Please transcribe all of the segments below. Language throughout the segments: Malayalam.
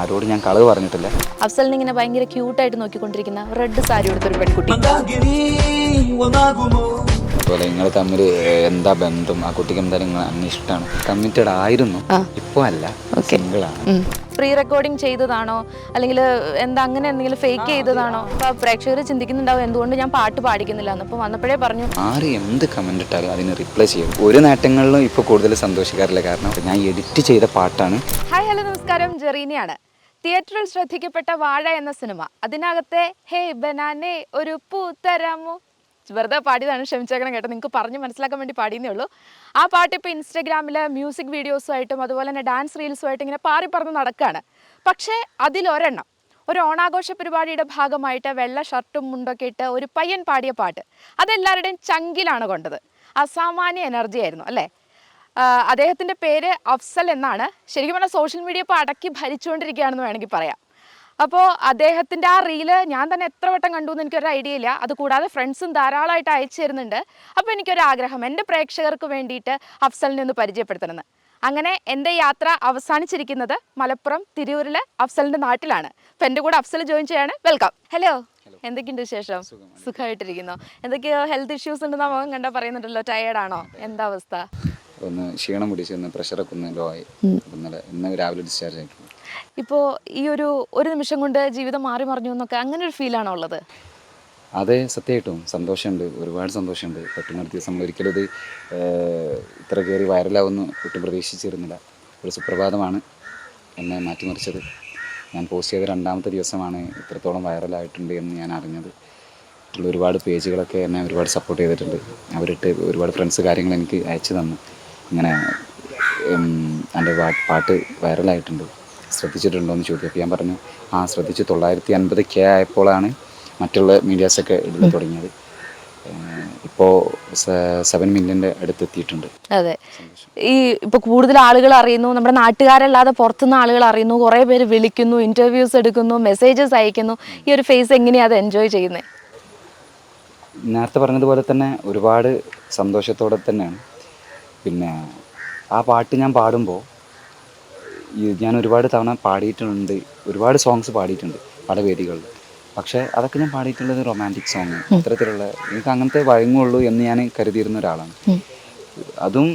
ആരോടും ഞാൻ കളവ് പറഞ്ഞിട്ടില്ല. അഫ്സൽ ഇങ്ങനെ ഭയങ്കര ക്യൂട്ടായിട്ട് നോക്കിക്കൊണ്ടിരിക്കുന്ന റെഡ് സാരി എടുത്തൊരു പെൺകുട്ടി. അതുപോലെ നിങ്ങൾ തമ്മിൽ എന്താ ബന്ധം? ആ കുട്ടിക്ക് എന്തായാലും നിങ്ങൾ അന്നെ ഇഷ്ടമാണ് കമ്മിറ്റഡ് ആയിരുന്നു. ഇപ്പൊ അല്ല. സിംഗിളാണ്. പ്രീ റെക്കോർഡിംഗ് ചെയ്തതാണോ? അല്ലെങ്കിൽ എന്താ അങ്ങനെ എന്തെങ്കിലും ഫേക്ക് ചെയ്തതാണോ? അപ്പൊ പ്രേക്ഷകർ ചിന്തിക്കുന്നുണ്ടാവും എന്തുകൊണ്ട് ഞാൻ പാട്ട് പാടിക്കുന്നില്ല എന്ന് അപ്പൊ വന്നപ്പോഴേ പറഞ്ഞു. ആര് എന്ത് കമന്റ് ഇട്ടാലും അതിന് റിപ്ലൈ ചെയ്യും. ഒരു നേട്ടങ്ങളിലും ഇപ്പൊ കൂടുതൽ സന്തോഷിക്കാറില്ല. കാരണം ഞാൻ എഡിറ്റ് ചെയ്ത പാട്ടാണ്. ഹായ് ഹലോ നമസ്കാരം. ജെറീനയാണ്. തിയേറ്ററിൽ ശ്രദ്ധിക്കപ്പെട്ട വാഴ എന്ന സിനിമ. അതിനകത്തെ ഹേ ബനാനെ ഒരു പൂത്തരാമോ. തരാമോ വെറുതെ പാടിയതാണ് ക്ഷമിച്ചേക്കണം കേട്ടോ. നിങ്ങൾക്ക് പറഞ്ഞ് മനസ്സിലാക്കാൻ വേണ്ടി പാടിയെന്നേ ഉള്ളൂ. ആ പാട്ട് ഇപ്പോൾ ഇൻസ്റ്റഗ്രാമിൽ മ്യൂസിക് വീഡിയോസുമായിട്ടും അതുപോലെ തന്നെ ഡാൻസ് റീൽസുമായിട്ടും ഇങ്ങനെ പാറി പറന്ന് നടക്കുകയാണ് പക്ഷേ അതിലൊരെണ്ണം ഒരു ഓണാഘോഷ പരിപാടിയുടെ ഭാഗമായിട്ട് വെള്ള ഷർട്ടും മുണ്ടൊക്കെ ഇട്ട് ഒരു പയ്യൻ പാടിയ പാട്ട്. അതെല്ലാവരുടെയും ചങ്കിലാണ് കൊണ്ടത്. അസാമാന്യ എനർജി ആയിരുന്നു അല്ലേ? ആഹ് അദ്ദേഹത്തിന്റെ പേര് അഫ്സൽ എന്നാണ്. ശരിക്കും പറഞ്ഞാൽ സോഷ്യൽ മീഡിയ ഇപ്പോൾ അടക്കി ഭരിച്ചുകൊണ്ടിരിക്കുകയാണെന്ന് വേണമെങ്കിൽ പറയാം. അപ്പോൾ അദ്ദേഹത്തിന്റെ ആ റീൽ ഞാൻ തന്നെ എത്ര വട്ടം കണ്ടു എന്ന് എനിക്കൊരു ഐഡിയ ഇല്ല. അതുകൂടാതെ ഫ്രണ്ട്സും ധാരാളമായിട്ട് അയച്ചു തരുന്നുണ്ട്. അപ്പോൾ എനിക്കൊരു ആഗ്രഹം എന്റെ പ്രേക്ഷകർക്ക് വേണ്ടിയിട്ട് അഫ്സലിനെ ഒന്ന് പരിചയപ്പെടുത്തണമെന്ന്. അങ്ങനെ എന്റെ യാത്ര അവസാനിച്ചിരിക്കുന്നത് മലപ്പുറം തിരൂരിലെ അഫ്സലിന്റെ നാട്ടിലാണ്. അപ്പം എന്റെ കൂടെ അഫ്സൽ ജോയിൻ ചെയ്യാണ്. വെൽക്കം ഹലോ എന്തൊക്കെയുണ്ട് വിശേഷം? സുഖമായിട്ടിരിക്കുന്നു. എന്തൊക്കെയോ ഹെൽത്ത് ഇഷ്യൂസ് ഉണ്ടെന്ന് മുഖം കണ്ടാൽ പറയുന്നുണ്ടല്ലോ ടയേർഡാണോ എന്താ അവസ്ഥ? ഒന്ന് ക്ഷീണം പിടിച്ച് ഒന്ന് പ്രഷറൊക്കെ ഒന്ന് ലോ ആയി. ഇന്നലെ ഇന്ന് രാവിലെ ഡിസ്ചാർജ് ആയിട്ടുണ്ട്. ഇപ്പോൾ ഈ ഒരു ഒരു നിമിഷം കൊണ്ട് ജീവിതം മാറി മറിഞ്ഞു എന്നൊക്കെ അങ്ങനെ ഒരു ഫീലാണോ ഉള്ളത്? അതെ സത്യമായിട്ടും. സന്തോഷമുണ്ട്. ഒരുപാട് സന്തോഷമുണ്ട്. പെട്ടെന്ന് നടത്തിയ ദിവസം ഒരിക്കലും ഇത് ഇത്ര കയറി വൈറലാവുമെന്ന് ഒട്ടും പ്രതീക്ഷിച്ചിരുന്നില്ല. ഒരു സുപ്രഭാതമാണ് എന്നെ മാറ്റിമറിച്ചത്. ഞാൻ പോസ്റ്റ് ചെയ്ത രണ്ടാമത്തെ ദിവസമാണ് ഇത്രത്തോളം വൈറലായിട്ടുണ്ട് എന്ന് ഞാൻ അറിഞ്ഞത്. ഒരുപാട് പേജുകളൊക്കെ എന്നെ ഒരുപാട് സപ്പോർട്ട് ചെയ്തിട്ടുണ്ട്. അവരിട്ട് ഒരുപാട് ഫ്രണ്ട്സ് കാര്യങ്ങൾ എനിക്ക് അയച്ചു തന്നു. ഇങ്ങനെ എന്റെ പാട്ട് വൈറലായിട്ടുണ്ട്. ശ്രദ്ധിച്ചിട്ടുണ്ടോ എന്ന് അപ്പോൾ ഞാൻ പറഞ്ഞു ആ ശ്രദ്ധിച്ച് തൊള്ളായിരത്തി അൻപത് കെ ആയപ്പോഴാണ് മറ്റുള്ള മീഡിയാസൊക്കെ ഇടൽ തുടങ്ങിയത്. ഇപ്പോൾ സെവൻ മില്യന്റെ അടുത്തെത്തിയിട്ടുണ്ട്. അതെ. ഈ ഇപ്പോൾ കൂടുതൽ ആളുകൾ അറിയുന്നു നമ്മുടെ നാട്ടുകാരല്ലാതെ പുറത്തുനിന്ന് ആളുകൾ അറിയുന്നു കുറേ പേര് വിളിക്കുന്നു ഇന്റർവ്യൂസ് എടുക്കുന്നു മെസ്സേജസ് അയക്കുന്നു. ഈ ഒരു ഫേസ് എങ്ങനെയാ അത് എൻജോയ് ചെയ്യുന്നത് നേരത്തെ പറഞ്ഞതുപോലെ തന്നെ ഒരുപാട് സന്തോഷത്തോടെ തന്നെയാണ്. പിന്നെ ആ പാട്ട് ഞാൻ പാടുമ്പോൾ ഞാൻ ഒരുപാട് തവണ പാടിയിട്ടുണ്ട് ഒരുപാട് സോങ്സ് പാടിയിട്ടുണ്ട് പല വേദികളിൽ പക്ഷേ അതൊക്കെ ഞാൻ പാടിയിട്ടുള്ളത് റൊമാന്റിക് സോങ് ഇത്തരത്തിലുള്ള എനിക്ക് അങ്ങനത്തെ വഴങ്ങുള്ളൂ എന്ന് ഞാൻ കരുതിയിരുന്ന ഒരാളാണ്. അതും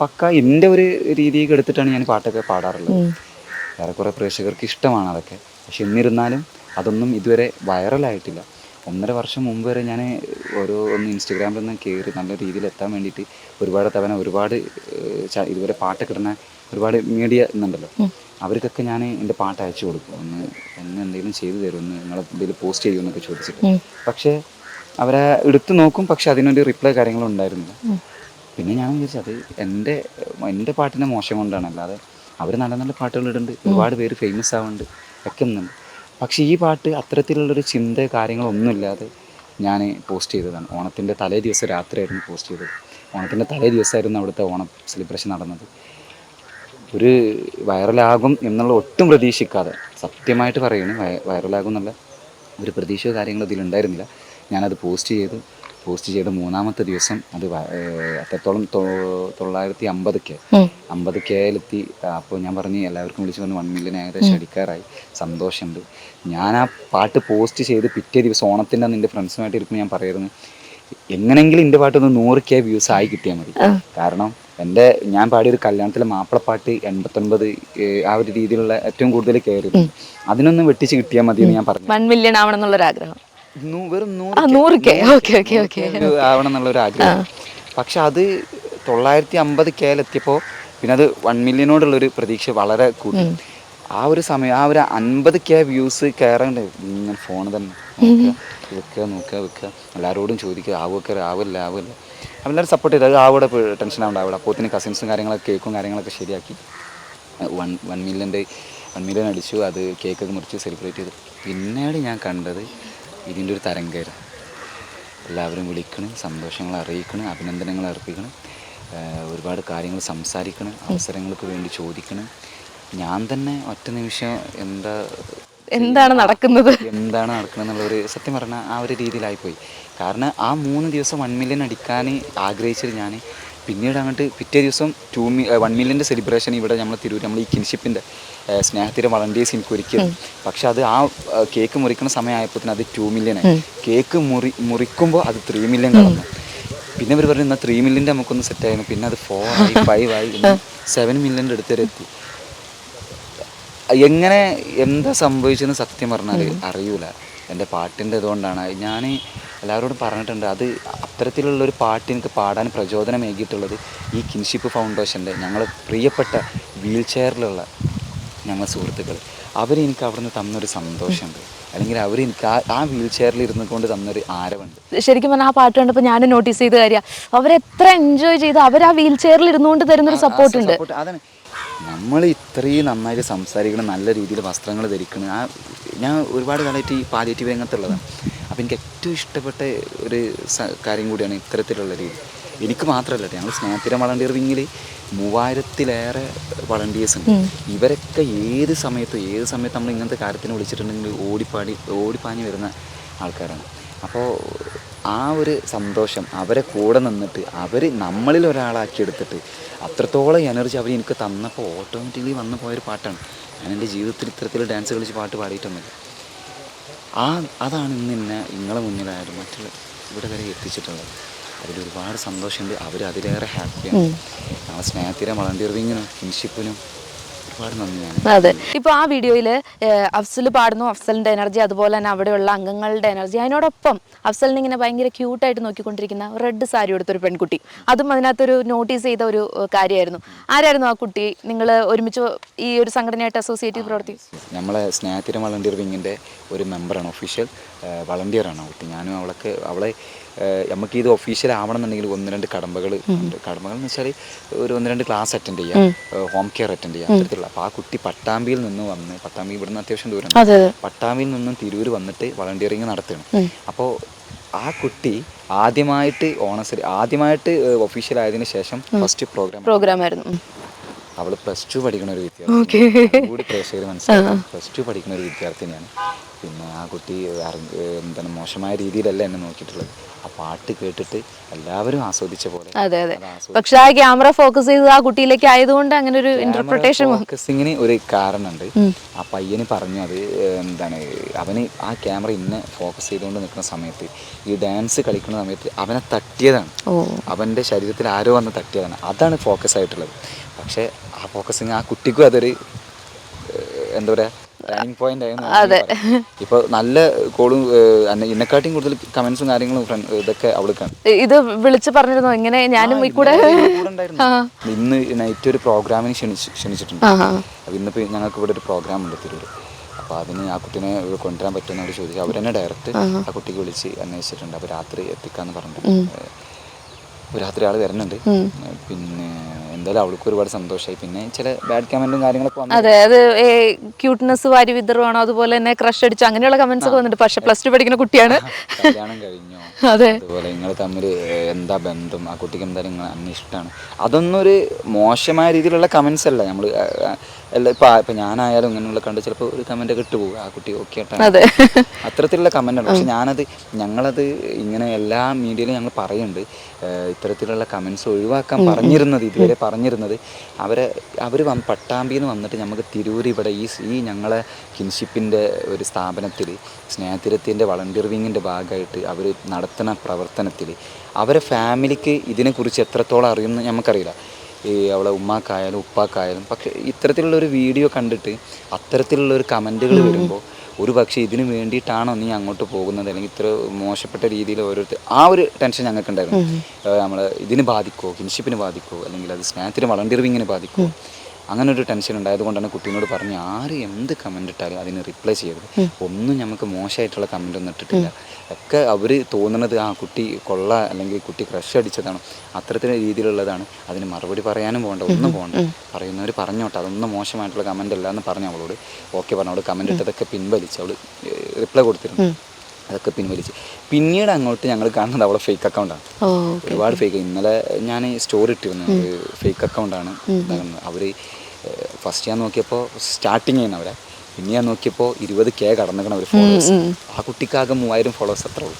പക്ക എന്റെ ഒരു രീതിയിൽ എടുത്തിട്ടാണ് ഞാൻ പാട്ടൊക്കെ പാടാറുള്ളത്. ഏറെക്കുറെ പ്രേക്ഷകർക്ക് ഇഷ്ടമാണ് അതൊക്കെ. പക്ഷെ എന്നിരുന്നാലും അതൊന്നും ഇതുവരെ വൈറലായിട്ടില്ല ഒന്നര വർഷം മുമ്പ് വരെ ഞാൻ ഓരോ ഒന്ന് ഇൻസ്റ്റഗ്രാമിലൊന്ന് കയറി നല്ല രീതിയിൽ എത്താൻ വേണ്ടിയിട്ട് ഒരുപാട് തവണ ഒരുപാട് ഇതുപോലെ പാട്ടൊക്കെ ഇടുന്ന ഒരുപാട് മീഡിയ എന്നുണ്ടല്ലോ അവർക്കൊക്കെ ഞാൻ എന്റെ പാട്ട് അയച്ചു കൊടുക്കും. ഒന്ന് ഒന്ന് എന്തെങ്കിലും ചെയ്തു തരും ഒന്ന് നിങ്ങളെ ഇതിൽ പോസ്റ്റ് ചെയ്യുമെന്നൊക്കെ ചോദിച്ചിട്ട്. പക്ഷേ അവരെ എടുത്തു നോക്കും പക്ഷെ അതിനൊരു റിപ്ലൈ കാര്യങ്ങളും ഉണ്ടായിരുന്നില്ല. പിന്നെ ഞാൻ വിചാരിച്ചത് അത് എന്റെ എന്റെ പാട്ടിന്റെ മോശം കൊണ്ടാണ്. അല്ലാതെ അവർ നല്ല നല്ല പാട്ടുകൾ ഇടുന്നുണ്ട്. ഒരുപാട് പേര് ഫേമസ് ആവുന്നുണ്ട്. വെക്കുന്നുണ്ട് പക്ഷേ ഈ പാട്ട് അത്തരത്തിലുള്ളൊരു ചിന്ത കാര്യങ്ങളൊന്നുമില്ലാതെ ഞാൻ പോസ്റ്റ് ചെയ്തതാണ്. ഓണത്തിന്റെ തലേ ദിവസം രാത്രിയായിരുന്നു പോസ്റ്റ് ചെയ്തത്. ഓണത്തിന്റെ തലേ ദിവസമായിരുന്നു അവിടുത്തെ ഓണം സെലിബ്രേഷൻ നടന്നത്. ഒരു വൈറലാകും എന്നുള്ള ഒട്ടും പ്രതീക്ഷിക്കാതെ സത്യമായിട്ട് പറയുകയാണ് വൈറലാകും എന്നുള്ള ഒരു പ്രതീക്ഷയോ കാര്യങ്ങളോ ഇതിലുണ്ടായിരുന്നില്ല. ഞാനത് പോസ്റ്റ് ചെയ്തു പോസ്റ്റ് ചെയ്ത മൂന്നാമത്തെ ദിവസം അത് അത്രത്തോളം തൊള്ളായിരത്തി അമ്പത് കെ അമ്പത് കെയിലെത്തി അപ്പോൾ ഞാൻ പറഞ്ഞു എല്ലാവർക്കും വിളിച്ച് പറഞ്ഞു വൺ മില്യൺ ഏകദേശം അടിക്കാറായി. സന്തോഷമുണ്ട്. ഞാൻ ആ പാട്ട് പോസ്റ്റ് ചെയ്ത് പിറ്റേ ദിവസം ഓണത്തിന്റെ അന്ന് എന്റെ ഫ്രണ്ട്സുമായിട്ട് ഇരിക്കുമ്പോൾ ഞാൻ പറയായിരുന്നു എങ്ങനെങ്കിലും എന്റെ പാട്ടൊന്ന് നൂറ് കെ വ്യൂസ് ആയി കിട്ടിയാൽ മതി. കാരണം എന്റെ ഞാൻ പാടിയ ഒരു കല്യാണത്തിലെ മാപ്പിളപ്പാട്ട് എൺപത്തൊൻപത് ആ ഒരു രീതിയിലുള്ള ഏറ്റവും കൂടുതൽ കയറി അതിനൊന്നും വെട്ടിച്ച് കിട്ടിയാൽ മതി എന്ന് ഞാൻ പറഞ്ഞു. വൺ മില്യൺ ആവണം എന്നുള്ളൊരു ആഗ്രഹം വെറും ആ നൂറ് കെ. Okay okay okay. ആവണം എന്നുള്ള ഒരു ആഗ്രഹം പക്ഷെ അത് തൊള്ളായിരത്തി അമ്പത് കെയിലെത്തിയപ്പോൾ പിന്നെ അത് വൺ മില്യനോടുള്ളൊരു പ്രതീക്ഷ വളരെ കൂടി. ആ ഒരു സമയം ആ ഒരു അൻപത് കെ വ്യൂസ് കയറേണ്ട ഇങ്ങനെ ഫോൺ തന്നെ വെക്കുക നോക്കുക വെക്കുക. എല്ലാവരോടും ചോദിക്കുക ആവുക ആവില്ല ആവില്ല? എല്ലാവരും സപ്പോർട്ട് ചെയ്ത് അത് ആവിടെ ടെൻഷൻ ആവണ്ട അവിടെ അപ്പോത്തിന് കസിൻസും കാര്യങ്ങളൊക്കെ കേക്കും കാര്യങ്ങളൊക്കെ ശരിയാക്കി. വൺ വൺ മില്യന്റെ വൺ മില്യൺ അടിച്ചു അത് കേക്കൊക്കെ മുറിച്ച് സെലിബ്രേറ്റ് ചെയ്തു. പിന്നീട് ഞാൻ കണ്ടത് ഇതിന്റെ ഒരു തരംഗമായിരുന്നു എല്ലാവരും വിളിക്കണം സന്തോഷങ്ങൾ അറിയിക്കണം അഭിനന്ദനങ്ങൾ അർപ്പിക്കണം ഒരുപാട് കാര്യങ്ങൾ സംസാരിക്കണം അവസരങ്ങൾക്ക് വേണ്ടി ചോദിക്കണം. ഞാൻ തന്നെ ഒറ്റ നിമിഷം എന്താ എന്താണ് നടക്കുന്നത്? എന്താണ് നടക്കുന്നത് എന്നുള്ളൊരു സത്യം പറഞ്ഞാൽ ആ ഒരു രീതിയിലായിപ്പോയി. കാരണം ആ മൂന്ന് ദിവസം വൺ മില്യൺ അടിക്കാൻ ആഗ്രഹിച്ചത് ഞാൻ പിന്നീട് അങ്ങോട്ട് പിറ്റേ ദിവസം ടു മി വൺ മില്യന്റെ സെലിബ്രേഷൻ ഇവിടെ നമ്മൾ തിരൂർ നമ്മൾ ഈ കിൻഷിപ്പിന്റെ സ്നേഹത്തിന്റെ വളണ്ടിയേഴ്സ് എനിക്ക് ഒരുക്കിയത്. പക്ഷെ അത് ആ കേക്ക് മുറിക്കുന്ന സമയമായപ്പോൾ തന്നെ അത് ടു മില്യൺ കേക്ക് മുറി മുറിക്കുമ്പോൾ അത് ത്രീ മില്യൺ കടന്നു. പിന്നെ ഇവർ പറഞ്ഞു എന്നാൽ ത്രീ മില്യന്റെ നമുക്കൊന്ന് സെറ്റ് ആയിരുന്നു പിന്നെ അത് ഫോർ ആയി ഫൈവ് ആയി സെവൻ മില്യന്റെ അടുത്ത് വരെ എത്തി. എങ്ങനെ എന്താ സംഭവിച്ചെന്ന് സത്യം പറഞ്ഞാൽ അറിയൂല. എന്റെ പാട്ടിന്റെ ഇതുകൊണ്ടാണ് ഞാൻ എല്ലാവരോടും പറഞ്ഞിട്ടുണ്ട്. അത് അത്തരത്തിലുള്ള ഒരു പാട്ട് എനിക്ക് പാടാൻ പ്രചോദനമേകിയിട്ടുള്ളത് ഈ കിൻഷിപ്പ് ഫൗണ്ടേഷന്റെ ഞങ്ങൾ പ്രിയപ്പെട്ട വീൽ ചെയറിലുള്ള ഞങ്ങളെ സുഹൃത്തുക്കൾ. അവരെനിക്ക് അവിടുന്ന് തന്നൊരു സന്തോഷമുണ്ട്. അല്ലെങ്കിൽ അവരെനിക്ക് ആ ആ വീൽ ചെയറിൽ ഇരുന്ന് കൊണ്ട് തന്നൊരു ആരവുണ്ട്. ശരിക്കും പറഞ്ഞാൽ ആ പാട്ട് കണ്ടപ്പോൾ ഞാനും നോട്ടീസ് ചെയ്ത കാര്യം അവരെത്ര എൻജോയ് ചെയ്ത് അവർ ആ വീൽ ചെയറിൽ ഇരുന്നുകൊണ്ട് തരുന്നൊരു സപ്പോർട്ട് ഉണ്ട്. അതാണ് നമ്മൾ ഇത്രയും നന്നായിട്ട് സംസാരിക്കണം നല്ല രീതിയിൽ വസ്ത്രങ്ങൾ ധരിക്കണം ആ ഞാൻ ഒരുപാട് കാലമായിട്ട് ഈ പാലിയേറ്റീവ് രംഗത്തുള്ളതാണ്. അപ്പോൾ എനിക്ക് ഏറ്റവും ഇഷ്ടപ്പെട്ട ഒരു കാര്യം കൂടിയാണ് ഇത്തരത്തിലുള്ള രീതി എനിക്ക് മാത്രമല്ല ഞങ്ങൾ സ്നേഹത്തിരം വളണ്ടിയർ വിങ്ങിൽ മൂവായിരത്തിലേറെ വളണ്ടിയേഴ്സ് ഉണ്ട്. ഇവരൊക്കെ ഏത് സമയത്തും ഏത് സമയത്ത് നമ്മൾ ഇങ്ങനത്തെ കാര്യത്തിന് വിളിച്ചിട്ടുണ്ടെങ്കിൽ ഓടിപ്പാടി ഓടിപ്പാഞ്ഞ് വരുന്ന ആൾക്കാരാണ്. അപ്പോൾ ആ ഒരു സന്തോഷം അവരെ കൂടെ നിന്നിട്ട് അവർ നമ്മളിൽ ഒരാളാക്കി എടുത്തിട്ട് അത്രത്തോളം എനർജി അവർ എനിക്ക് തന്നപ്പോൾ ഓട്ടോമാറ്റിക്കലി വന്നു പോയൊരു പാട്ടാണ്. ഞാൻ എന്റെ ജീവിതത്തിൽ ഇത്തരത്തിൽ ഡാൻസ് കളിച്ച് പാട്ട് പാടിയിട്ടൊന്നുമില്ല. ആ അതാണ് ഇന്ന് എന്നെ നിങ്ങളെ മുന്നിലായാലും മറ്റുള്ള ഇവിടെ വരെ എത്തിച്ചിട്ടുള്ളത് അതിലൊരുപാട് സന്തോഷമുണ്ട് അവർ അതിലേറെ ഹാപ്പിയാണ്. ഞങ്ങളെ സ്നേഹത്തിലെ വളണ്ടിയർ വിങ്ങിനും കിൻഷിപ്പിനും അതെ. ഇപ്പൊ ആ വീഡിയോയിൽ അഫ്സൽ പാടുന്നു അഫ്സലിന്റെ എനർജി അതുപോലെ തന്നെ അവിടെയുള്ള അംഗങ്ങളുടെ എനർജി അതിനോടൊപ്പം അഫ്സലിനെ ഇങ്ങനെ ഭയങ്കര ക്യൂട്ടായിട്ട് നോക്കിക്കൊണ്ടിരിക്കുന്ന റെഡ് സാരി എടുത്തൊരു പെൺകുട്ടി. അതും അതിനകത്തൊരു നോട്ടീസ് ചെയ്ത ഒരു കാര്യമായിരുന്നു. ആരായിരുന്നു ആ കുട്ടി? നിങ്ങൾ ഒരുമിച്ച് ഈ ഒരു സംഘടനയായിട്ട് അസോസിയേറ്റ് ചെയ്ത് പ്രവർത്തിക്കും നമ്മളെ സ്നേഹത്തിരം വളണ്ടിയർ വിങ്ങിന്റെ ഒരു മെമ്പറാണ് ഒഫീഷ്യൽ വളണ്ടിയറാണ് കുട്ടി. ഞാനും അവളൊക്കെ അവളെ നമുക്ക് ഇത് ഒഫീഷ്യൽ ആവണമെന്നുണ്ടെങ്കിൽ ഒന്ന് രണ്ട് കടമ്പകൾ ഉണ്ട്. കടമ്പകൾ എന്ന് വെച്ചാൽ ഒരു ഒന്ന് രണ്ട് ക്ലാസ് അറ്റൻഡ് ചെയ്യാം. ഹോം കെയർ അറ്റൻഡ് ചെയ്യാം. അത്തരത്തിലുള്ള. അപ്പോൾ ആ കുട്ടി പട്ടാമ്പിയിൽ നിന്ന് വന്ന് പട്ടാമ്പി ഇവിടുന്ന് അത്യാവശ്യം ദൂരം പട്ടാമ്പിയിൽ നിന്നും തിരൂർ വന്നിട്ട് വളണ്ടിയറിങ് നടത്തുകയാണ്. അപ്പോൾ ആ കുട്ടി ആദ്യമായിട്ട് ഓണസരി ആദ്യമായിട്ട് ഒഫീഷ്യൽ ആയതിനു ശേഷം ഫസ്റ്റ് പ്രോഗ്രാം പ്രോഗ്രാം ആയിരുന്നു. ഉം. അവൾ പ്ലസ് ടു പഠിക്കുന്ന ഒരു വിദ്യാർത്ഥി കൂടി പ്രേക്ഷകർ മനസ്സിലാക്കും പ്ലസ് ടു പഠിക്കുന്ന ഒരു വിദ്യാർത്ഥിനിയാണ്. പിന്നെ ആ കുട്ടി എന്താണ് മോശമായ രീതിയിലല്ല എന്നെ നോക്കിയിട്ടുള്ളത്. ആ പാട്ട് കേട്ടിട്ട് എല്ലാവരും ആസ്വദിച്ച പോലെ അതെ അതെ. പക്ഷെ ആ ക്യാമറ ഫോക്കസ് ചെയ്ത് ആ കുട്ടിയിലേക്ക് ആയതുകൊണ്ട് അങ്ങനെ ഒരു ഇന്റർപ്രിട്ടേഷൻ ഫോക്കസിങ്ങിന് ഒരു കാരണമുണ്ട്. ആ പയ്യന് പറഞ്ഞു അത് എന്താണ് അവന് ആ ക്യാമറ ഇന്ന് ഫോക്കസ് ചെയ്തുകൊണ്ട് നിൽക്കുന്ന സമയത്ത് ഈ ഡാൻസ് കളിക്കുന്ന സമയത്ത് അവനെ തട്ടിയതാണ്. അവന്റെ അവന്റെ ശരീരത്തിൽ ആരോ വന്ന് തട്ടിയതാണ്. അതാണ് ഫോക്കസ് ആയിട്ടുള്ളത്. പക്ഷേ ആ ഫോക്കസിങ് ആ കുട്ടിക്കും അതൊരു എന്താ പറയുക ടേണിംഗ് പോയിന്റ് ആയിരുന്നു ഇപ്പോൾ നല്ല കോളും എന്നെക്കാട്ടിയും കൂടുതൽ കമന്റ്സും കാര്യങ്ങളും ഇതൊക്കെ അവൾക്കാണ് ഇത് വിളിച്ചു പറഞ്ഞിരുന്നു? ഇങ്ങനെ ഞാനും കൂടെ. ഇന്ന് നൈറ്റ് ഒരു പ്രോഗ്രാമിന് ക്ഷണിച്ച് ക്ഷണിച്ചിട്ടുണ്ട്. ഇന്നിപ്പോ ഞങ്ങൾക്ക് ഇവിടെ ഒരു പ്രോഗ്രാം ഉണ്ട് തിരൂർ അപ്പോൾ അതിന് ആ കുട്ടീനെ കൊണ്ടുവരാൻ പറ്റുമെന്ന് അവർ ചോദിച്ചു. അവരെന്നെ ഡയറക്റ്റ് ആ കുട്ടിക്ക് വിളിച്ച് അന്വേഷിച്ചിട്ടുണ്ട്. അപ്പോൾ രാത്രി എത്തിക്കാന്ന് പറഞ്ഞിട്ടുണ്ട് അപ്പോൾ രാത്രി ആൾ വരുന്നുണ്ട് പിന്നെ എന്തായാലും അവൾക്ക് ഒരുപാട് സന്തോഷമായി പിന്നെ ചില ബാഡ് കമന്റും കാര്യങ്ങളൊക്കെ അതെ അത് ക്യൂട്ട്നെസ് വാരി വിതറുവാണോ? അതുപോലെ തന്നെ ക്രഷ് അടിച്ചു? അങ്ങനെയുള്ള കമന്റ്സ് ഒക്കെ വന്നിട്ട് പക്ഷെ പ്ലസ് ടു പഠിക്കുന്ന കുട്ടിയാണ്. കല്യാണം കഴിഞ്ഞോ. അതെ. അതുപോലെ നിങ്ങൾ തമ്മിൽ എന്താ ബന്ധം? ആ കുട്ടിക്ക് എന്തായാലും നിങ്ങൾ അന്നെ ഇഷ്ടമാണ് അതൊന്നും ഒരു മോശമായ രീതിയിലുള്ള കമന്റ്സ് അല്ല. നമ്മൾ അല്ല ഇപ്പൊ ഇപ്പൊ ഞാനായാലും ഇങ്ങനെയുള്ള കണ്ട് ചിലപ്പോൾ ഒരു കമന്റ് ഒക്കെ ഇട്ട് പോകും. ആ കുട്ടി ഓക്കെ അതെ. അത്തരത്തിലുള്ള കമന്റ് ആണ് പക്ഷെ ഞാനത് ഞങ്ങളത് ഇങ്ങനെ എല്ലാ മീഡിയയിലും ഞങ്ങൾ പറയുന്നുണ്ട്. ഇത്തരത്തിലുള്ള കമന്റ്സ് ഒഴിവാക്കാൻ പറഞ്ഞിരുന്നത് ഇതുവരെ പറഞ്ഞിരുന്നത്. അവരെ അവർ പട്ടാമ്പിയിൽ നിന്ന് വന്നിട്ട് നമുക്ക് തിരൂർ ഇവിടെ ഈ ഈ ഞങ്ങളെ കിൻഷിപ്പിന്റെ ഒരു സ്ഥാപനത്തിൽ സ്നേഹത്തിരത്തിന്റെ വളണ്ടിയർ വിങ്ങിന്റെ ഭാഗമായിട്ട് അവർ നടത്തുന്ന പ്രവർത്തനത്തിൽ അവരെ ഫാമിലിക്ക് ഇതിനെക്കുറിച്ച് എത്രത്തോളം അറിയുമെന്ന് നമുക്കറിയില്ല ഈ അവളെ ഉമ്മാക്കായാലും ഉപ്പാക്കായാലും പക്ഷേ ഇത്തരത്തിലുള്ള ഒരു വീഡിയോ കണ്ടിട്ട് അത്തരത്തിലുള്ള ഒരു കമന്റുകൾ വരുമ്പോൾ ഒരു പക്ഷേ ഇതിന് വേണ്ടിയിട്ടാണോ നീ അങ്ങോട്ട് പോകുന്നത്? അല്ലെങ്കിൽ ഇത്ര മോശപ്പെട്ട രീതിയിൽ ഓരോരുത്തർ ആ ഒരു ടെൻഷൻ ഞങ്ങൾക്കുണ്ടായിരുന്നു. നമ്മൾ ഇതിന് ബാധിക്കുമോ കിൻഷിപ്പിന് ബാധിക്കുമോ അല്ലെങ്കിൽ അത് സ്നേഹത്തിന് വളണ്ടിയർ വിങ്ങിന് ബാധിക്കുമോ അങ്ങനെ ഒരു ടെൻഷൻ ഉണ്ടായത് കൊണ്ടാണ് കുട്ടീനോട് പറഞ്ഞ് ആര് എന്ത് കമന്റ് ഇട്ടാലും അതിന് റിപ്ലൈ ചെയ്യരുത്. ഒന്നും നമുക്ക് മോശമായിട്ടുള്ള കമന്റ് ഒന്നും ഇട്ടിട്ടില്ല. ഒക്കെ അവർ തോന്നുന്നത് ആ കുട്ടി കൊള്ള അല്ലെങ്കിൽ കുട്ടി ക്രഷ് അടിച്ചതാണ്? അത്തരത്തിലെ രീതിയിലുള്ളതാണ്. അതിന് മറുപടി പറയാനും പോകണ്ട ഒന്നും പോകണ്ട പറയുന്നവർ പറഞ്ഞോട്ടെ അതൊന്നും മോശമായിട്ടുള്ള കമന്റ് അല്ല എന്ന് പറഞ്ഞു അവളോട്. ഓക്കെ പറഞ്ഞു അവൾ കമന്റ് ഇട്ടതൊക്കെ പിൻവലിച്ച് അവൾ റിപ്ലൈ കൊടുത്തിരുന്നു. അതൊക്കെ പിൻവലിച്ച്. പിന്നീട് അങ്ങോട്ട് ഞങ്ങൾ കാണുന്നത് അവളെ ഫേക്ക് അക്കൗണ്ടാണ് ഒരുപാട് ഫേക്ക് ഇന്നലെ ഞാൻ സ്റ്റോറി ഇട്ടിരുന്നു. ഫേക്ക് അക്കൗണ്ടാണ് അവർ ഫസ്റ്റ് ഞാൻ നോക്കിയപ്പോൾ സ്റ്റാർട്ടിങ് ചെയ്യുന്നവരെ പിന്നെ ഞാൻ നോക്കിയപ്പോൾ ഇരുപത് കെ കടന്നിക്കണം ഒരു ഫോളോവേഴ്സ് ആ കുട്ടിക്കാകെ മൂവായിരം ഫോളോവേഴ്സ് അത്ര ഉള്ളൂ.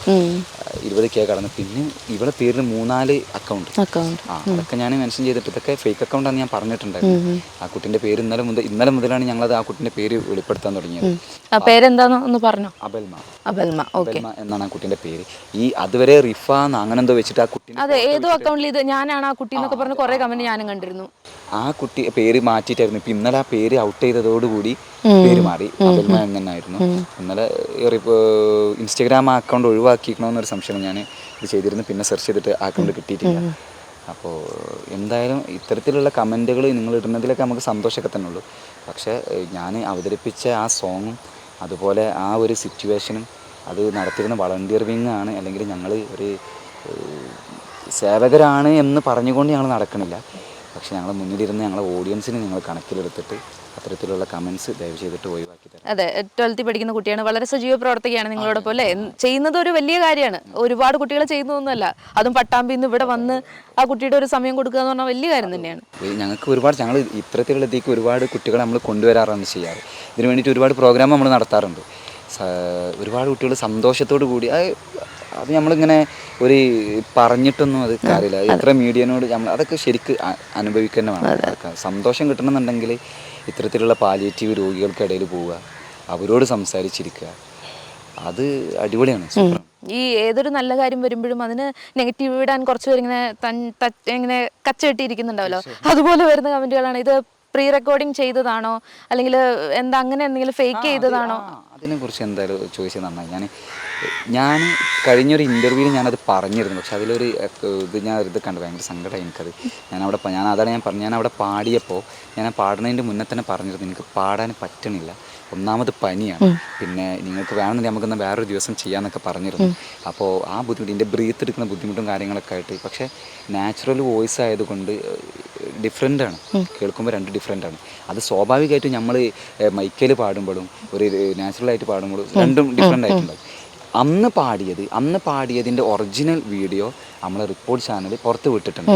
ഇരുപത് കെ കടന്നു. പിന്നെ ഇവിടെ പേരിൽ മൂന്നാൽ അക്കൗണ്ട് അക്കൗണ്ട് ആ അതൊക്കെ ഞാൻ മെൻഷൻ ചെയ്തിട്ട് ഇതൊക്കെ ഫേക്ക് അക്കൗണ്ടാണ് ഞാൻ പറഞ്ഞിട്ടുണ്ടായിരുന്നു. ആ കുട്ടിന്റെ പേര് ഇന്നലെ മുതൽ ഇന്നലെ മുതലാണ് ഞങ്ങളത് ആ കുട്ടിന്റെ പേര് വെളിപ്പെടുത്താൻ തുടങ്ങിയത്. പേരെന്താന്ന് ഒന്ന് പറഞ്ഞോ? അബൽമ. അബൽമ അബൽമ എന്നാണ് ആ കുട്ടിന്റെ പേര്. ഈ അതുവരെ റിഫ അങ്ങനെ എന്തോ വെച്ചിട്ട് ആ കുട്ടി അതെ ഏതോ അക്കൗണ്ടിൽ ഇത് ഞാനാണ് ആ കുട്ടി എന്നൊക്കെ പറഞ്ഞ് കുറെ കമന്റ് ഞാനും കണ്ടിരുന്നു. ആ കുട്ടി പേര് മാറ്റിയിട്ടായിരുന്നു. ഇപ്പൊ ഇന്നലെ ആ പേര് ഔട്ട് ചെയ്തതോടുകൂടി പേര് മാറി. അബൽമ എന്നായിരുന്നു ഇന്നലെ ഇൻസ്റ്റഗ്രാം അക്കൗണ്ട് ഒഴിവാക്കിക്കണമെന്നൊരു സംശയം ഞാൻ ഇത് ചെയ്തിരുന്നു. പിന്നെ സെർച്ച് ചെയ്തിട്ട് അക്കൗണ്ട് കിട്ടിയിട്ടില്ല. അപ്പോൾ എന്തായാലും ഇത്തരത്തിലുള്ള കമന്റുകൾ നിങ്ങൾ ഇടുന്നതിലൊക്കെ നമുക്ക് സന്തോഷമൊക്കെ തന്നെ ഉള്ളൂ. പക്ഷേ ഞാൻ അവതരിപ്പിച്ച ആ സോങ്ങും അതുപോലെ ആ ഒരു സിറ്റുവേഷനും അത് നടത്തിയിരുന്ന വളണ്ടിയർ വിങ് ആണ്. അല്ലെങ്കിൽ ഞങ്ങൾ ഒരു സേവകരാണ് എന്ന് പറഞ്ഞുകൊണ്ട് ഞങ്ങൾ നടക്കണില്ല. പക്ഷെ ഞങ്ങൾ മുന്നിലിരുന്ന് ഞങ്ങളെ ഓഡിയൻസിന് നിങ്ങൾ കണക്കിലെടുത്തിട്ട് അത്തരത്തിലുള്ള കമൻസ് ദയവ് ചെയ്തിട്ട് ഒഴിവാക്കി തരാം. അതെ ട്വൽത്തിൽ പഠിക്കുന്ന കുട്ടിയാണ്. വളരെ സജീവ പ്രവർത്തകയാണ് നിങ്ങളോടൊപ്പം അല്ലേ? ചെയ്യുന്നത് ഒരു വലിയ കാര്യമാണ്. ഒരുപാട് കുട്ടികൾ ചെയ്യുന്നതൊന്നുമല്ല. അതും പട്ടാമ്പി നിന്ന് ഇവിടെ വന്ന് ആ കുട്ടിയുടെ ഒരു സമയം കൊടുക്കുക എന്ന് പറഞ്ഞാൽ വലിയ കാര്യം തന്നെയാണ്. ഞങ്ങൾക്ക് ഒരുപാട് ഞങ്ങൾ ഇത്തരത്തിലുള്ള ഇതിലേക്ക് ഒരുപാട് കുട്ടികളെ നമ്മൾ കൊണ്ടുവരാറാണ് ചെയ്യാറ്. ഇതിനു വേണ്ടിയിട്ട് ഒരുപാട് പ്രോഗ്രാം നമ്മൾ നടത്താറുണ്ട്. ഒരുപാട് കുട്ടികൾ സന്തോഷത്തോടു കൂടി അത് നമ്മളിങ്ങനെ ഒരു പറഞ്ഞിട്ടൊന്നും അത് കാര്യമില്ല. ഇത്ര മീഡിയനോട് നമ്മൾ അതൊക്കെ ശരിക്ക് അനുഭവിക്കുന്ന അനുഭവിക്കുക തന്നെ വേണം സന്തോഷം കിട്ടണമെന്നുണ്ടെങ്കിൽ ഇത്തരത്തിലുള്ള പാലിയേറ്റീവ് രോഗികൾക്കിടയിൽ പോവുക അവരോട് സംസാരിച്ചിരിക്കുക. അത് അടിപൊളിയാണ്. ഈ ഏതൊരു നല്ല കാര്യം വരുമ്പോഴും അതിന് നെഗറ്റീവ് ഇടാൻ കുറച്ച് പേര് ഇങ്ങനെ ഇങ്ങനെ കച്ച കെട്ടിയിരിക്കുന്നുണ്ടാവല്ലോ അതുപോലെ വരുന്ന കമന്റുകളാണ് ഇത് പ്രീ റെക്കോർഡിങ് ചെയ്തതാണോ? അല്ലെങ്കിൽ എന്താ അങ്ങനെ എന്തെങ്കിലും ഫേക്ക് ചെയ്തതാണോ? അതിനെ കുറിച്ച് എന്തായാലും ചോദിച്ചത് നന്നായി. ഞാൻ ഞാൻ കഴിഞ്ഞൊരു ഇന്റർവ്യൂവിൽ ഞാനത് പറഞ്ഞിരുന്നു. പക്ഷെ അതിലൊരു ഇത് ഞാൻ ഇത് കണ്ടു. ഭയങ്കര സങ്കടമായി എനിക്കത്. ഞാൻ അവിടെ ഞാൻ അതാണ് ഞാൻ പറഞ്ഞു ഞാൻ അവിടെ പാടിയപ്പോൾ ഞാൻ പാടുന്നതിന്റെ മുന്നേ തന്നെ പറഞ്ഞിരുന്നു. എനിക്ക് പാടാൻ പറ്റണില്ല. ഒന്നാമത് പനിയാണ്. പിന്നെ നിങ്ങൾക്ക് വേണമെന്നുണ്ടെങ്കിൽ നമുക്കൊന്ന് വേറൊരു ദിവസം ചെയ്യാമെന്നൊക്കെ പറഞ്ഞിരുന്നു. അപ്പോൾ ആ ബുദ്ധിമുട്ട് എന്റെ ബ്രീത്ത് എടുക്കുന്ന ബുദ്ധിമുട്ടും കാര്യങ്ങളൊക്കെ ആയിട്ട്. പക്ഷേ നാച്ചുറൽ വോയിസ് ആയതുകൊണ്ട് ഡിഫറെന്റ് ആണ്. കേൾക്കുമ്പോൾ രണ്ട് ഡിഫറെന്റ് ആണ്. അത് സ്വാഭാവികമായിട്ടും നമ്മൾ മൈക്കയിൽ പാടുമ്പോഴും ഒരു നാച്ചുറലായിട്ട് പാടുമ്പോഴും രണ്ടും ഡിഫറെന്റ് ആയിട്ടുണ്ടാവും. അന്ന് പാടിയത് അന്ന് പാടിയതിന്റെ ഒറിജിനൽ വീഡിയോ നമ്മൾ റിപ്പോർട്ട് ചാനൽ പുറത്ത് വിട്ടിട്ടുണ്ട്.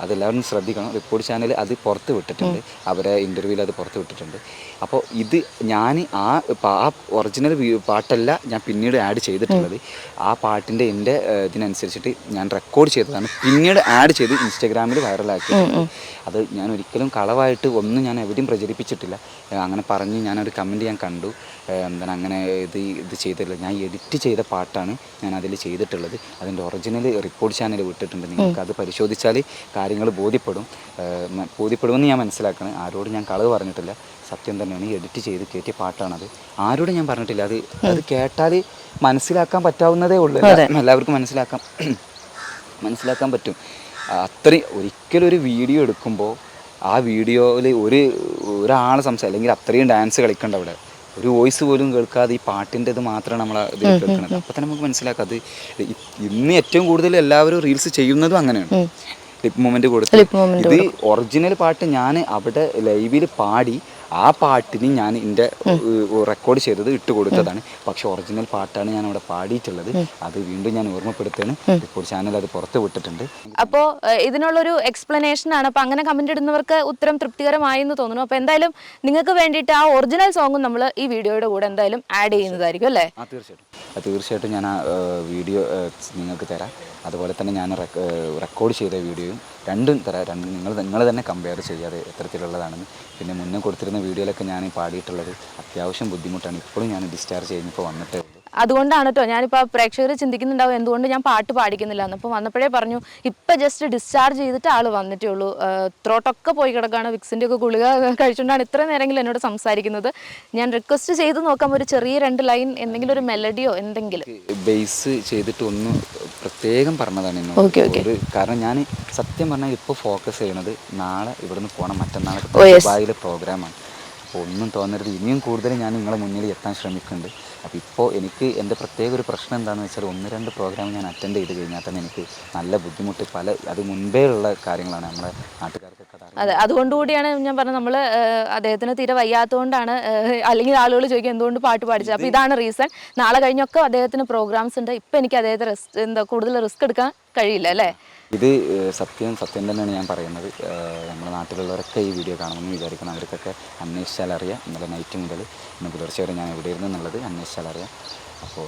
അതെല്ലാവരും ശ്രദ്ധിക്കണം. റിപ്പോർട്ട് ചാനൽ അത് പുറത്ത് വിട്ടിട്ടുണ്ട്. അവരെ ഇന്റർവ്യൂവിൽ അത് പുറത്ത് വിട്ടിട്ടുണ്ട്. അപ്പോൾ ഇത് ഞാൻ ആ ആ ഒറിജിനൽ പാട്ടല്ല ഞാൻ പിന്നീട് ആഡ് ചെയ്തിട്ടുള്ളത്. ആ പാട്ടിന്റെ എന്റെ ഇതിനനുസരിച്ചിട്ട് ഞാൻ റെക്കോർഡ് ചെയ്തതാണ്. പിന്നീട് ആഡ് ചെയ്ത് ഇൻസ്റ്റാഗ്രാമിൽ വൈറലാക്കി അത് ഞാൻ ഒരിക്കലും കളവായിട്ട് ഒന്നും ഞാൻ എവിടെയും പ്രചരിപ്പിച്ചിട്ടില്ല. അങ്ങനെ പറഞ്ഞ് ഞാനൊരു കമന്റ് ഞാൻ കണ്ടു. എന്താണ് അങ്ങനെ ഇത് ഇത് ചെയ്തിട്ടില്ല. ഞാൻ എഡിറ്റ് ചെയ്ത പാട്ടാണ് ഞാൻ അതിൽ ചെയ്തിട്ടുള്ളത്. അതിന്റെ ഒറിജിനൽ റിപ്പോർട്ട് ചാനൽ വിട്ടിട്ടുണ്ട്. നിങ്ങൾക്ക് അത് പരിശോധിച്ചാൽ കാര്യങ്ങൾ ബോധ്യപ്പെടും. ബോധ്യപ്പെടുമെന്ന് ഞാൻ മനസ്സിലാക്കണം. ആരോടും ഞാൻ കളവ് പറഞ്ഞിട്ടില്ല. സത്യം തന്നെയാണ്. എഡിറ്റ് ചെയ്ത് കയറ്റിയ പാട്ടാണത്. ആരോടും ഞാൻ പറഞ്ഞിട്ടില്ല. അത് അത് കേട്ടാൽ മനസ്സിലാക്കാൻ പറ്റാവുന്നതേ ഉള്ളൂ. എല്ലാ- എല്ലാവർക്കും മനസ്സിലാക്കാം. മനസ്സിലാക്കാൻ പറ്റും. അത്രയും ഒരിക്കലും ഒരു വീഡിയോ എടുക്കുമ്പോൾ ആ വീഡിയോയിൽ ഒരു ഒരാൾ സംസാരം അല്ലെങ്കിൽ അത്രയും ഡാൻസ് കളിക്കണ്ട അവിടെ. ഒരു വോയിസ് പോലും കേൾക്കാതെ ഈ പാട്ടിന്റെ ഇത് മാത്രമാണ് നമ്മൾ ഇത് കേൾക്കുന്നത് അപ്പം തന്നെ നമുക്ക് മനസ്സിലാക്കാം അത് ഇന്ന് ഏറ്റവും കൂടുതൽ എല്ലാവരും റീൽസ് ചെയ്യുന്നതും അങ്ങനെയാണ്. ലിപ് മൊമെന്റ് കൊടുത്ത്. ഇത് ഒറിജിനൽ പാട്ട് ഞാൻ അവിടെ ലൈവിൽ പാടി ആ പാട്ടിന് ഞാൻ എന്റെ റെക്കോർഡ് ചെയ്തത് ഇട്ട് കൊടുത്തതാണ്. പക്ഷെ ഒറിജിനൽ പാട്ടാണ് ഞാൻ അവിടെ പാടിയിട്ടുള്ളത്. അത് വീണ്ടും ഞാൻ ഓർമ്മപ്പെടുത്തുകയാണ്. റെക്കോർഡ് ചാനൽ അത് പുറത്ത് വിട്ടിട്ടുണ്ട്. അപ്പോൾ ഇതിനുള്ളൊരു എക്സ്പ്ലനേഷൻ ആണ്. അപ്പോൾ അങ്ങനെ കമന്റ് ഇടുന്നവർക്ക് ഉത്തരം തൃപ്തികരമായി എന്ന് തോന്നുന്നു. അപ്പോൾ എന്തായാലും നിങ്ങൾക്ക് വേണ്ടിയിട്ട് ആ ഒറിജിനൽ സോങ്ങും നമ്മൾ ഈ വീഡിയോയുടെ കൂടെ എന്തായാലും ആഡ് ചെയ്യുന്നതായിരിക്കും അല്ലേ? ആ തീർച്ചയായിട്ടും. ആ, തീർച്ചയായിട്ടും ഞാൻ ആ വീഡിയോ നിങ്ങൾക്ക് തരാം. അതുപോലെ തന്നെ ഞാൻ റെക്കോർഡ് ചെയ്ത വീഡിയോയും രണ്ടും തരാം രണ്ടും നിങ്ങൾ നിങ്ങൾ തന്നെ കമ്പയർ ചെയ്യാതെ എത്തരത്തിലുള്ളതാണെന്ന് പിന്നെ മുന്നേ കൊടുത്തിരുന്ന വീഡിയോയിലൊക്കെ ഞാൻ പാടിയിട്ടുള്ളത് അത്യാവശ്യം ബുദ്ധിമുട്ടാണ്. ഇപ്പോഴും ഞാൻ ഡിസ്ചാർജ് ചെയ്യുന്നപ്പോൾ വന്നിട്ടേ അതുകൊണ്ടാണ് കേട്ടോ ഞാനിപ്പോൾ പ്രേക്ഷകർ ചിന്തിക്കുന്നുണ്ടാവും എന്തുകൊണ്ട് ഞാൻ പാട്ട് പാടിക്കുന്നില്ല എന്ന്. അപ്പോൾ വന്നപ്പോഴേ പറഞ്ഞു ഇപ്പം ജസ്റ്റ് ഡിസ്ചാർജ് ചെയ്തിട്ട് ആൾ വന്നിട്ടേ ഉള്ളൂ ത്രോട്ടൊക്കെ പോയി കിടക്കുകയാണ് വിക്സിന്റെ ഒക്കെ ഗുളിക കഴിച്ചുകൊണ്ടാണ് ഇത്ര നേരമെങ്കിലും എന്നോട് സംസാരിക്കുന്നത്. ഞാൻ റിക്വസ്റ്റ് ചെയ്ത് നോക്കാം ഒരു ചെറിയ രണ്ട് ലൈൻ എന്തെങ്കിലും ഒരു മെലഡിയോ എന്തെങ്കിലും. ബേസ് ചെയ്തിട്ട് ഒന്ന് പ്രത്യേകം പറഞ്ഞതാണ് ഓക്കെ ഓക്കെ കാരണം ഞാൻ സത്യം പറഞ്ഞാൽ ഇപ്പോൾ ഫോക്കസ് ചെയ്യണത് നാളെ ഇവിടുന്ന് പോകണം മറ്റന്നാളെ Oh. ദുബായിലെ പ്രോഗ്രാമാണ് അപ്പോൾ ഒന്നും തോന്നരുത്. ഇനിയും കൂടുതൽ ഞാൻ നിങ്ങളെ മുന്നിൽ എത്താൻ ശ്രമിക്കുന്നുണ്ട്. അപ്പോൾ ഇപ്പോൾ എനിക്ക് എന്റെ പ്രത്യേക ഒരു പ്രശ്നം എന്താണെന്ന് വെച്ചാൽ ഒന്ന് രണ്ട് പ്രോഗ്രാം ഞാൻ അറ്റൻഡ് ചെയ്ത് കഴിഞ്ഞാൽ തന്നെ എനിക്ക് നല്ല ബുദ്ധിമുട്ട് പല അത് മുൻപേ ഉള്ള കാര്യങ്ങളാണ് നമ്മുടെ നാട്ടുകാർക്കൊക്കെ അത് അതുകൊണ്ടുകൂടിയാണ് ഞാൻ പറഞ്ഞത് നമ്മൾ അദ്ദേഹത്തിന് തീരെ വയ്യാത്തതുകൊണ്ടാണ് അല്ലെങ്കിൽ ആളുകൾ ചോദിക്കും എന്തുകൊണ്ട് പാട്ട് പാടിച്ചത് അപ്പോൾ ഇതാണ് റീസൺ നാളെ കഴിഞ്ഞൊക്കെ അദ്ദേഹത്തിന് പ്രോഗ്രാംസ് ഉണ്ട്. ഇപ്പം എനിക്ക് അദ്ദേഹത്തെ റിസ്ക് എന്താ കൂടുതൽ റിസ്ക് എടുക്കാൻ കഴിയില്ല അല്ലേ? ഇത് സത്യം സത്യം തന്നെയാണ് ഞാൻ പറയുന്നത്. നമ്മുടെ നാട്ടിലുള്ളവരൊക്കെ ഈ വീഡിയോ കാണുമെന്ന് വിചാരിക്കണം അവർക്കൊക്കെ അന്വേഷിച്ചാൽ അറിയാം ഇന്നലെ നൈറ്റ് മുതൽ ഇന്ന് പുലർച്ചെ വരെ ഞാൻ എവിടെയായിരുന്നു എന്നുള്ളത് അന്വേഷിച്ചാൽ അറിയാം അപ്പോൾ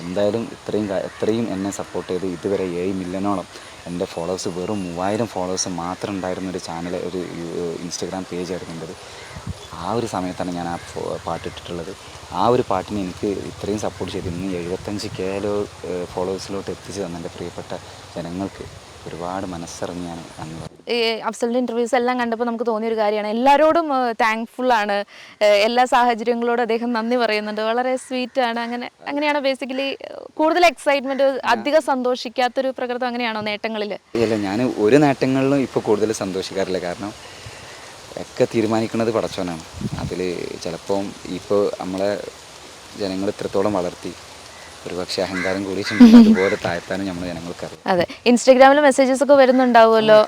എന്തായാലും ഇത്രയും ഇത്രയും എന്നെ സപ്പോർട്ട് ചെയ്ത് ഇതുവരെ ഏഴ് മില്യനോളം എന്റെ ഫോളോവേഴ്സ് വെറും മൂവായിരം ഫോളോവേഴ്സ് മാത്രം ഉണ്ടായിരുന്ന ഒരു ചാനൽ ഒരു ഇൻസ്റ്റഗ്രാം പേജ് ആയിരുന്നു ആ ഒരു സമയത്താണ് ഞാൻ ആ പാട്ടിട്ടിട്ടുള്ളത്. ആ ഒരു പാട്ടിനെ എനിക്ക് ഇത്രയും സപ്പോർട്ട് ചെയ്ത് ഇന്ന് എഴുപത്തഞ്ച് കേലോ ഫോളോവേഴ്സിലോട്ട് എത്തിച്ചു തന്ന എന്റെ പ്രിയപ്പെട്ട ജനങ്ങൾക്ക് ഒരുപാട് മനസ്സറിഞ്ഞാണ് അന്ന് ഈ അഫ്സലിന്റെ ഇന്റർവ്യൂസ് എല്ലാം കണ്ടപ്പോൾ നമുക്ക് തോന്നിയൊരു കാര്യമാണ്. എല്ലാവരോടും ഏഹ് എല്ലാ സാഹചര്യങ്ങളോടും അദ്ദേഹം നന്ദി പറയുന്നുണ്ട്. വളരെ സ്വീറ്റ് ആണ്. അങ്ങനെ അങ്ങനെയാണ് ബേസിക്കലി കൂടുതൽ എക്സൈറ്റ്മെന്റ് അധികം സന്തോഷിക്കാത്തൊരു പ്രകൃതം അങ്ങനെയാണോ നേട്ടങ്ങളിൽ ഇല്ല ഞാൻ ഒരു നേട്ടങ്ങളിലും ഇപ്പോൾ കൂടുതൽ സന്തോഷിക്കാറില്ല. കാരണം ഒക്കെ തീരുമാനിക്കുന്നത് പടച്ചോനാണ്. അതിൽ ചിലപ്പം ഇപ്പോൾ നമ്മളെ ജനങ്ങൾ ഇത്രത്തോളം വളർത്തി ഒരുപക്ഷെ അഹങ്കാരം കൂടിയിട്ടുണ്ടെങ്കിൽ അതുപോലെ താഴ്ത്താനും നമ്മളെ ജനങ്ങൾക്കറിയാം. അതെ. ഇൻസ്റ്റാഗ്രാമിൽ മെസ്സേജസ് ഒക്കെ വരുന്നുണ്ടാവുമല്ലോ.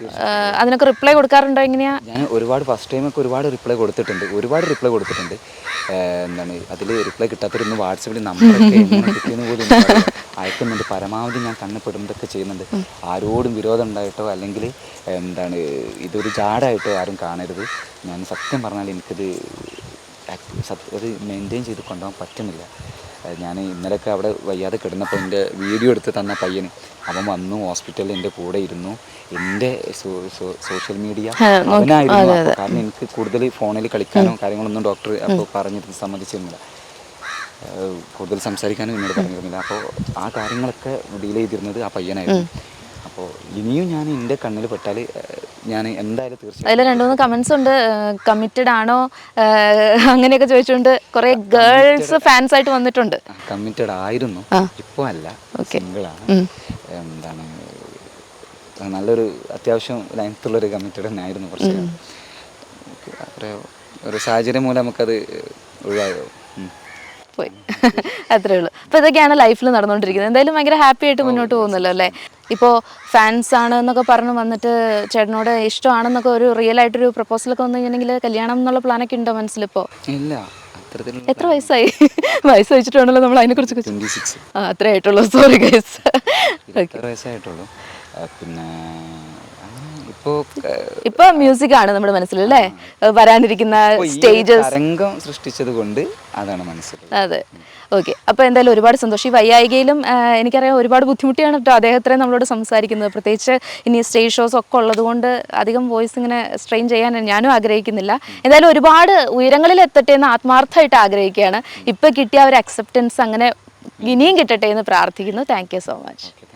അതിനൊക്കെ റിപ്ലൈ കൊടുക്കാറുണ്ടോ എങ്ങനെയാ? ഞാൻ ഒരുപാട് ഫസ്റ്റ് ടൈമൊക്കെ ഒരുപാട് റിപ്ലൈ കൊടുത്തിട്ടുണ്ട്. ഒരുപാട് റിപ്ലൈ കൊടുത്തിട്ടുണ്ട്. എന്താണ് അതിൽ റിപ്ലൈ കിട്ടാത്തൊരു വാട്സപ്പിൽ നമ്പറൊക്കെ കിട്ടിയെന്ന് പോലും. അയക്കുന്നുണ്ട്. പരമാവധി ഞാൻ കണ്ണപ്പെടുന്നതൊക്കെ ചെയ്യുന്നുണ്ട്. ആരോടും വിരോധം ഉണ്ടായിട്ടോ അല്ലെങ്കിൽ എന്താണ് ഇതൊരു ജാടായിട്ടോ ആരും കാണരുത്. ഞാൻ സത്യം പറഞ്ഞാൽ എനിക്കത് അത് മെയിന്റെയിൻ ചെയ്ത് കൊണ്ടുപോകാൻ പറ്റുന്നില്ല. ഞാൻ ഇന്നലെയൊക്കെ അവിടെ വയ്യാതെ കിടന്നപ്പോൾ എന്റെ വീഡിയോ എടുത്ത് തന്ന പയ്യന്. അവൻ വന്നു ഹോസ്പിറ്റലിൽ എന്റെ കൂടെ ഇരുന്നു. എന്റെ സോഷ്യൽ മീഡിയ അവനായിരുന്നു കാരണം എനിക്ക് കൂടുതൽ ഫോണിൽ കളിക്കാനോ കാര്യങ്ങളൊന്നും ഡോക്ടർ അപ്പോൾ പറഞ്ഞിരുന്ന സമ്മതിച്ചിരുന്നില്ല ഏഹ് കൂടുതൽ സംസാരിക്കാനും എന്നോട് പറഞ്ഞിരുന്നില്ല. അപ്പോൾ ആ കാര്യങ്ങളൊക്കെ ഡീൽ ചെയ്തിരുന്നത് ആ പയ്യനായിരുന്നു. അപ്പോൾ ഇനിയും ഞാൻ എന്റെ കണ്ണിൽ പെട്ടാൽ ഞാൻ എന്തായാലും തീർച്ചയായും അതിൽ രണ്ട് മൂന്ന് കമന്റ്സ് ഉണ്ട്. കമ്മിറ്റഡ് ആണോ? അങ്ങനെയൊക്കെ ചോദിച്ചുകൊണ്ട് കുറെ ഗേൾസ് ഫാൻസ് ആയിട്ട് വന്നിട്ടുണ്ട്. കമ്മിറ്റഡ് ആയിരുന്നു. ഇപ്പോ അല്ല. സിംഗിളാണ് എന്താണ് നല്ലൊരു അത്യാവശ്യം ലെങ്ത്തുള്ളൊരു കമ്മിറ്റഡ് തന്നെ ആയിരുന്നു കുറച്ച്. ഒരു സാഹചര്യം മൂലം നമുക്കത് ഒഴിവായോ. പോയി. അത്രേ ഉള്ളൂ. അപ്പോൾ ഇതൊക്കെയാണ് ലൈഫിൽ നടന്നുകൊണ്ടിരിക്കുന്നത് എന്തായാലും ഭയങ്കര ഹാപ്പി ആയിട്ട് മുന്നോട്ട് പോകുന്നല്ലോ അല്ലേ? ഇപ്പോൾ ഫാൻസ് ആണ് എന്നൊക്കെ പറഞ്ഞ് വന്നിട്ട് ചേട്ടനോട് ഇഷ്ടമാണെന്നൊക്കെ ഒരു റിയൽ ആയിട്ടൊരു പ്രപ്പോസലൊക്കെ വന്നു കഴിഞ്ഞിട്ടുണ്ടെങ്കിൽ കല്യാണം എന്നുള്ള പ്ലാനൊക്കെ ഉണ്ടോ മനസ്സിലിപ്പോൾ ഇല്ല എത്ര വയസ്സായി? വയസ്സ് വെച്ചിട്ടാണല്ലോ നമ്മൾ അതിനെ കുറിച്ച് അത്രേ ആയിട്ടുള്ളൂ. സോറി ഗൈസ് വയസ്സായിട്ടുള്ളൂ. പിന്നെ ഇപ്പൊ മ്യൂസിക് ആണ് നമ്മുടെ മനസ്സിൽ അല്ലേ? വരാനിരിക്കുന്ന സ്റ്റേജസ് രംഗം സൃഷ്ടിച്ചത് കൊണ്ട് അതാണ് മനസ്സിൽ. അതെ. ഓക്കെ അപ്പൊ എന്തായാലും ഒരുപാട് സന്തോഷം. ഈ വയ്യായികയിലും എനിക്കറിയാം ഒരുപാട് ബുദ്ധിമുട്ടിയാണ് കേട്ടോ അദ്ദേഹത്തിനെ നമ്മളോട് സംസാരിക്കുന്നത്. പ്രത്യേകിച്ച് ഇനി സ്റ്റേജ് ഷോസ് ഒക്കെ ഉള്ളത് കൊണ്ട് അധികം വോയിസ് ഇങ്ങനെ സ്ട്രെയിൻ ചെയ്യാൻ ഞാനും ആഗ്രഹിക്കുന്നില്ല. എന്തായാലും ഒരുപാട് ഉയരങ്ങളിൽ എത്തട്ടെ എന്ന് ആത്മാർത്ഥമായിട്ട് ആഗ്രഹിക്കുകയാണ്. ഇപ്പൊ കിട്ടിയ ഒരു അക്സെപ്റ്റൻസ് അങ്ങനെ ഇനിയും കിട്ടട്ടെ എന്ന് പ്രാർത്ഥിക്കുന്നു. Thank you so much